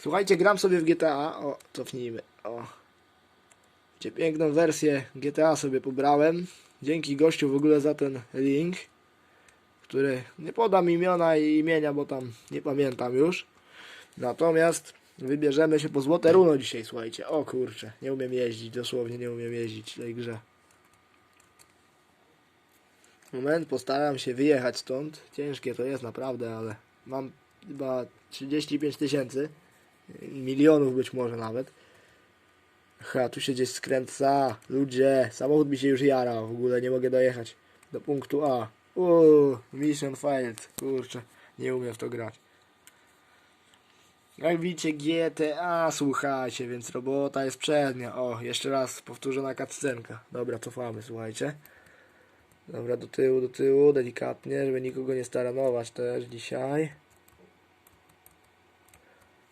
Słuchajcie, gram sobie w GTA. O, cofnijmy. O. Wiecie, piękną wersję GTA sobie pobrałem. Dzięki gościu w ogóle za ten link, który nie podam imiona i imienia, bo tam nie pamiętam już. Natomiast wybierzemy się po złote runo dzisiaj, słuchajcie. O kurczę, nie umiem jeździć, dosłownie nie umiem jeździć w tej grze. Moment, postaram się wyjechać stąd. Ciężkie to jest naprawdę, ale mam chyba 35 tysięcy. Milionów być może nawet. Ha, tu się gdzieś skręca. Ludzie, samochód mi się już jara. W ogóle nie mogę dojechać do punktu A. Uuu, mission failed. Kurczę, nie umiem w to grać. Jak widzicie GTA, słuchajcie, więc robota jest przednia. O, jeszcze raz powtórzona cutscenka. Dobra, cofamy, słuchajcie. Dobra, do tyłu, do tyłu, delikatnie, żeby nikogo nie staranować też dzisiaj.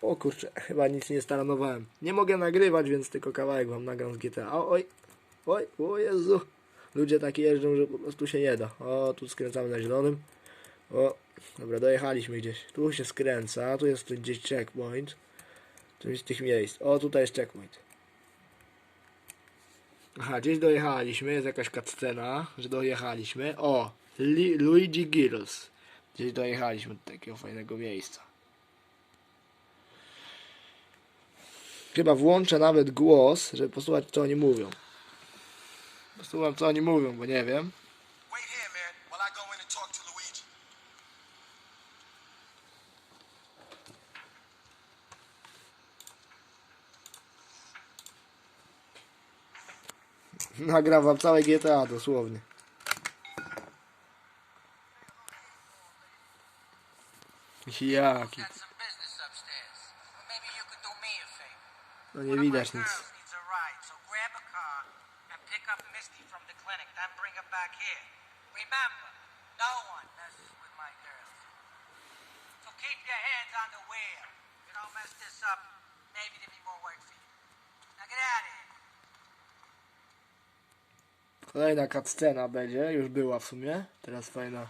O kurczę, chyba nic nie staranowałem. Nie mogę nagrywać, więc tylko kawałek wam nagram z GTA. O, oj, oj, o Jezu. Ludzie tak jeżdżą, że po prostu się nie da. O, tu skręcamy na zielonym. O, dobra, dojechaliśmy gdzieś. Tu się skręca, tu jest gdzieś checkpoint. Tu jest tych miejsc. O, tutaj jest checkpoint. Aha, gdzieś dojechaliśmy, jest jakaś cutscena, że dojechaliśmy. O, Li Luigi Girls. Gdzieś dojechaliśmy do takiego fajnego miejsca. Chyba włączę nawet głos, żeby posłuchać co oni mówią. Posłucham co oni mówią, bo nie wiem. Nagram wam całe GTA dosłownie. Jaki. No nie widać nic. Kolejna cutscena będzie, już była w sumie. Teraz fajna